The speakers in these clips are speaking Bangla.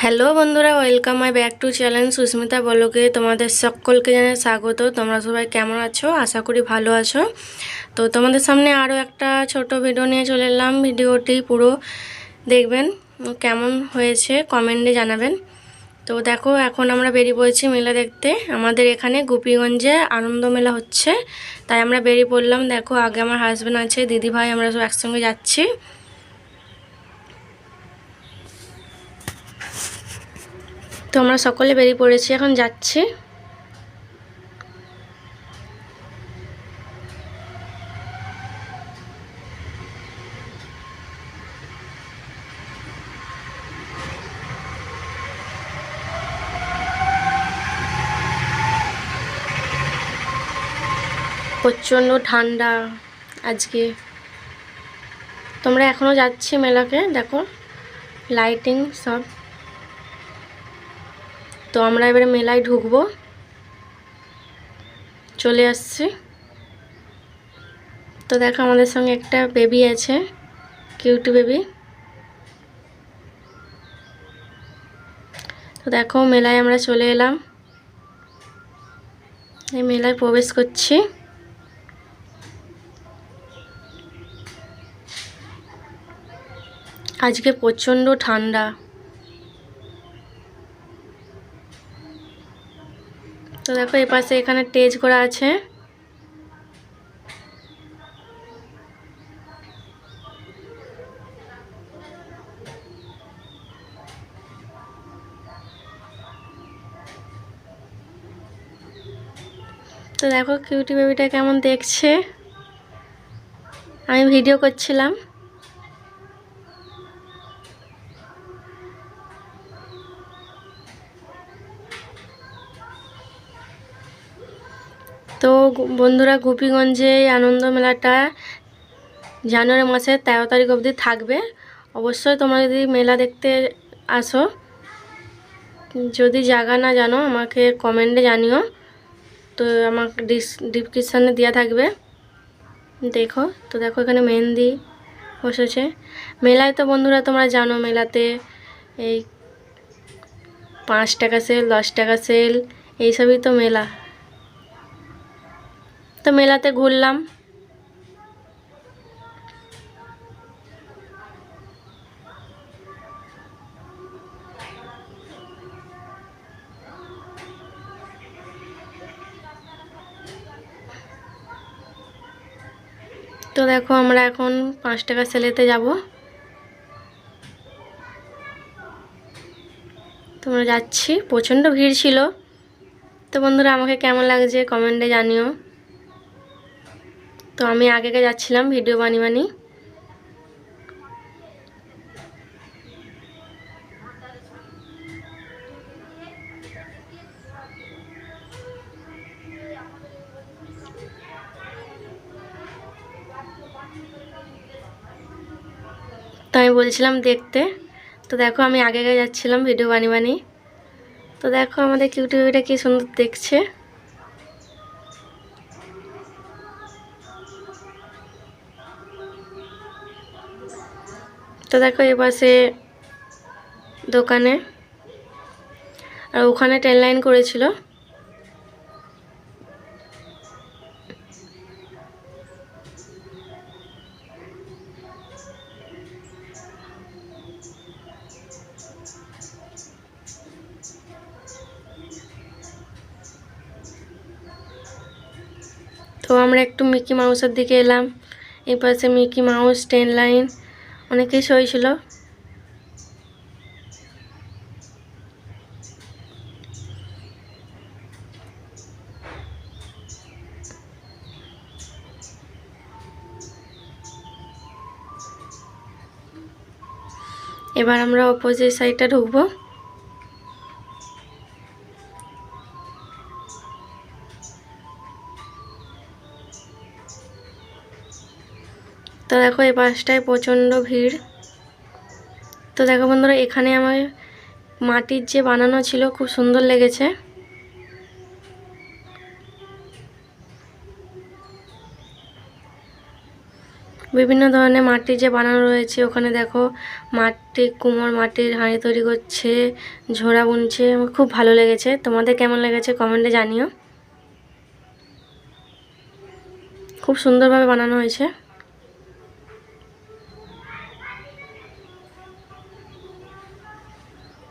হ্যালো বন্ধুরা welcome my back to channel Susmita বলকে। তোমাদের সকলকে জানাই স্বাগত। তোমরা সবাই কেমন আছো? আশা করি ভালো আছো। তো তোমাদের সামনে আরও একটা ছোট ভিডিও নিয়ে চলে এলাম। ভিডিওটি পুরো দেখবেন, কেমন হয়েছে কমেন্টে জানাবেন। তো দেখো, এখন আমরা বেরিয়ে পড়েছি মেলা দেখতে। আমাদের এখানে গোপীগঞ্জে আনন্দ মেলা হচ্ছে। তাই আমরা বেরিয়ে পড়লাম। দেখো, আগে আমার হাজব্যান্ড আছে দিদি ভাই আমরা সব একসঙ্গে যাচ্ছি। তো আমরা সকলে বেরিয়ে পড়েছি, এখন যাচ্ছি। প্রচণ্ড ঠান্ডা আজকে। তোমরা এখনও যাচ্ছি মেলাকে, দেখো লাইটিং সব। তো আমরা এবারে মেলায় ঢুকবো। চলে আসছি। তো দেখো আমাদের সঙ্গে একটা বেবি আছে কিউটি বেবি তো দেখো মেলায় আমরা চলে এলাম। এই মেলায় প্রবেশ করছি। আজকে প্রচণ্ড ঠান্ডা। তো দেখো, এই পাশে এখানে টেজ করা আছে। তো দেখো কিউটি বেবিটা কেমন দেখছে? আমি ভিডিও করছিলাম। তো বন্ধুরা গোপীগঞ্জে আনন্দ মেলাটা জানুয়ারি মাসের তেরো তারিখ অবধি থাকবে। অবশ্যই তোমরা যদি মেলা দেখতে আসো, যদি জায়গা না জানো, আমাকে কমেন্টে জানিও। তো আমাকে ডিসক্রিপশানে দেওয়া থাকবে। দেখো, তো দেখো এখানে মেহেন্দি বসেছে। মেলায় তো বন্ধুরা তোমরা জানো, মেলাতে এই পাঁচ টাকা সেল দশ টাকা সেল এইসবই তো মেলা। তো মেলাতে ঘুরলাম। তো দেখো আমরা এখন পাঁচ টাকা সেলেতে যাব। তোমরা যাচ্ছি, প্রচণ্ড ভিড় ছিল। তো বন্ধুরা, আমাকে কেমন লাগছে কমেন্টে জানিও। তো আমি আগে আগে যাচ্ছিলাম ভিডিও বানি বানি। তো আমি বলছিলাম দেখতে। তো দেখো আমি আগে আগে যাচ্ছিলাম ভিডিও বানি বানি। তো দেখো আমাদের কিউটি বেবিটা কি সুন্দর দেখছে। তো দেখো এ পাশে দোকানে, আর ওখানে ট্রেন লাইন করেছিল। তো আমরা একটু মিকি মাউসের দিকে এলাম। এই পাশে মিকি মাউস, ট্রেন লাইন অনেক সই ছিল। এবার আমরা অপোজিট সাইডটা ঢুকবো। তো দেখো এই পাশটায় প্রচণ্ড ভিড়। তো দেখো বন্ধুরা, এখানে আমার মাটির যে বানানো ছিল খুব সুন্দর লেগেছে। বিভিন্ন ধরনের মাটির যে বানানো রয়েছে, ওখানে দেখো মাটি, কুমোর মাটির হাঁড়ি তৈরি করছে, ঝোড়া বুনছে আমার খুব ভালো লেগেছে। তোমাদের কেমন লেগেছে কমেন্টে জানিও। খুব সুন্দরভাবে বানানো হয়েছে।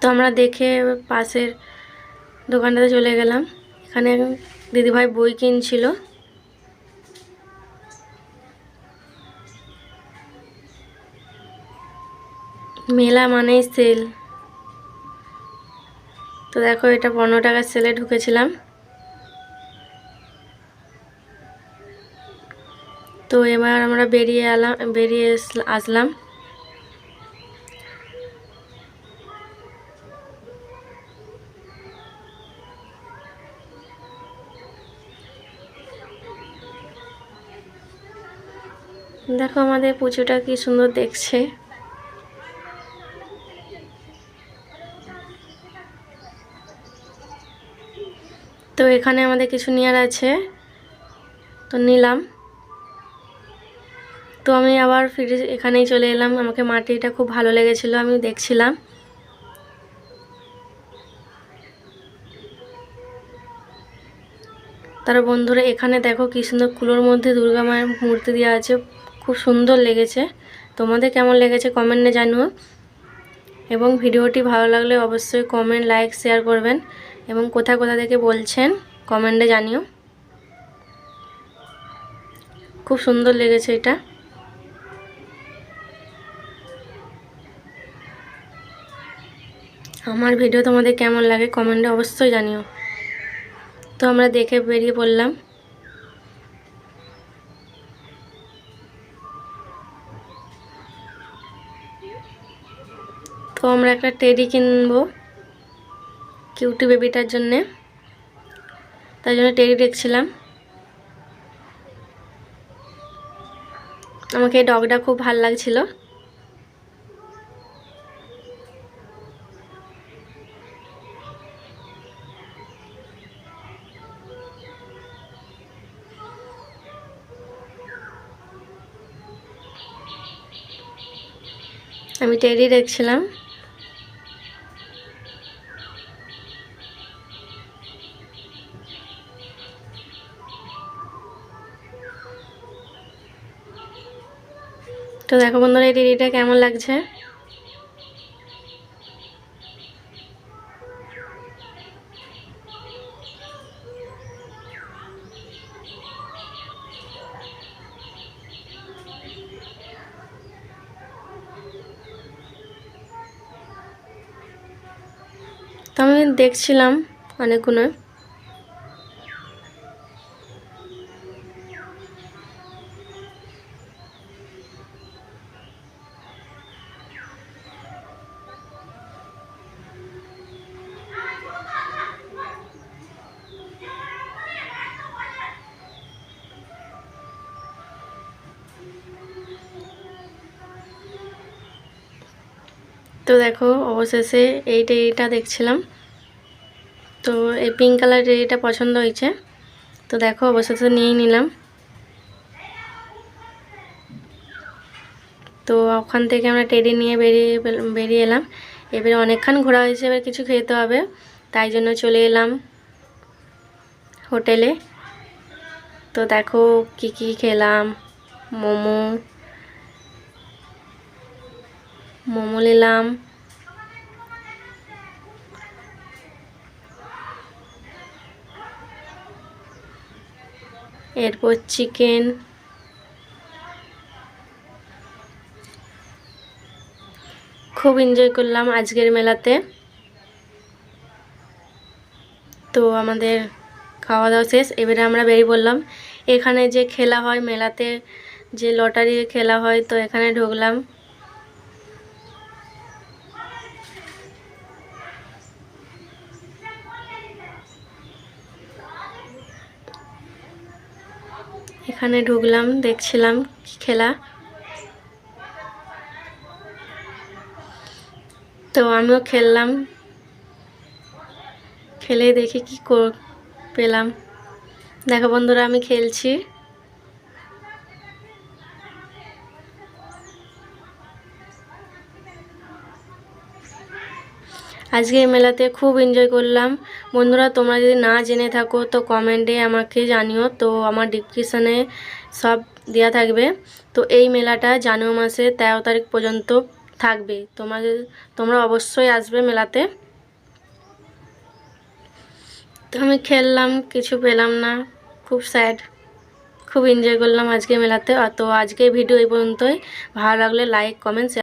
তো আমরা দেখে পাশের দোকানটাতে চলে গেলাম। এখানে দিদিভাই বই কিনছিল। মেলা মানেই সেল তো দেখো, এটা পনেরো টাকার সেলে ঢুকেছিলাম। তো এবার আমরা বেরিয়ে এলাম, বেরিয়ে আসলাম। দেখো আমাদের পুজোটা কি সুন্দর দেখছে। তো এখানে আমাদের কিছু নেওয়ার আছে। তো নিলাম। তো আমি আবার ফিরে এখানেই চলে এলাম। আমাকে মাটিটা খুব ভালো লেগেছিলো, আমি দেখছিলাম। তার বন্ধুরা, এখানে দেখো কি সুন্দর কুলোর মধ্যে দুর্গা মায়ের মূর্তি দেওয়া আছে। খুব সুন্দর লেগেছে। তোমাদের কেমন লেগেছে কমেন্টে জানিও। এবং ভিডিওটি ভালো লাগলে অবশ্যই কমেন্ট লাইক শেয়ার করবেন। এবং কোথা কোথা থেকে বলছেন কমেন্টে জানিও। খুব সুন্দর লেগেছে এটা। আমার ভিডিও তোমাদের কেমন লাগে কমেন্টে অবশ্যই জানিও। তো আমরা দেখে বেরিয়ে পড়লাম। আমরা একটা টেডি কিনবো কিউটি বেবিটার জন্যে। তাই জন্য টেডি দেখছিলাম। আমাকে এই ডগটা খুব ভালো লাগছিল। আমি টেডি দেখছিলাম। তো দেখো বন্ধুরা এই টেডিটা কেমন লাগছে? তো আমি দেখছিলাম অনেকগুলো তো দেখো, অবশেষে এই টেরিটা দেখছিলাম। তো এই পিঙ্ক কালার টেরিটা পছন্দ হয়েছে। তো দেখো, অবশেষে নিয়েই নিলাম। তো ওখান থেকে আমরা টেডি নিয়ে বেরিয়ে বেরিয়ে এলাম। এবারে অনেকক্ষণ ঘোরা হয়েছে, এবার কিছু খেতে হবে। তাই জন্য চলে এলাম হোটেলে। তো দেখো, কি কি খেলাম? মোমো মোমো নিলাম। এরপর চিকেন। খুব এনজয় করলাম আজকের মেলাতে। তো আমাদের খাওয়া দাওয়া শেষ। এবারে আমরা বেরিয়ে পড়লাম। এখানে যে খেলা হয়, মেলাতে যে লটারি খেলা হয়, তো এখানে ঢুকলাম। এখানে ঢুকলাম, দেখছিলাম খেলা। তো আমিও খেললাম। খেলে দেখি কি পেলাম। দেখো বন্ধুরা, আমি খেলছি। আজকে এই মেলাতে খুব এনজয় করলাম। বন্ধুরা, তোমরা যদি না জেনে থাকো, তো কমেন্টে আমাকে জানিও। তো আমার ডিসক্রিপশানে সব দেওয়া থাকবে। তো এই মেলাটা জানুয়ারি মাসে তেরো তারিখ পর্যন্ত থাকবে। তোমাদের, তোমরা অবশ্যই আসবে মেলাতে। তো আমি খেললাম, কিছু পেলাম না। খুব স্যাড খুব এনজয় করলাম আজকে মেলাতে। তো আজকে ভিডিও এই পর্যন্তই। ভালো লাগলে লাইক কমেন্ট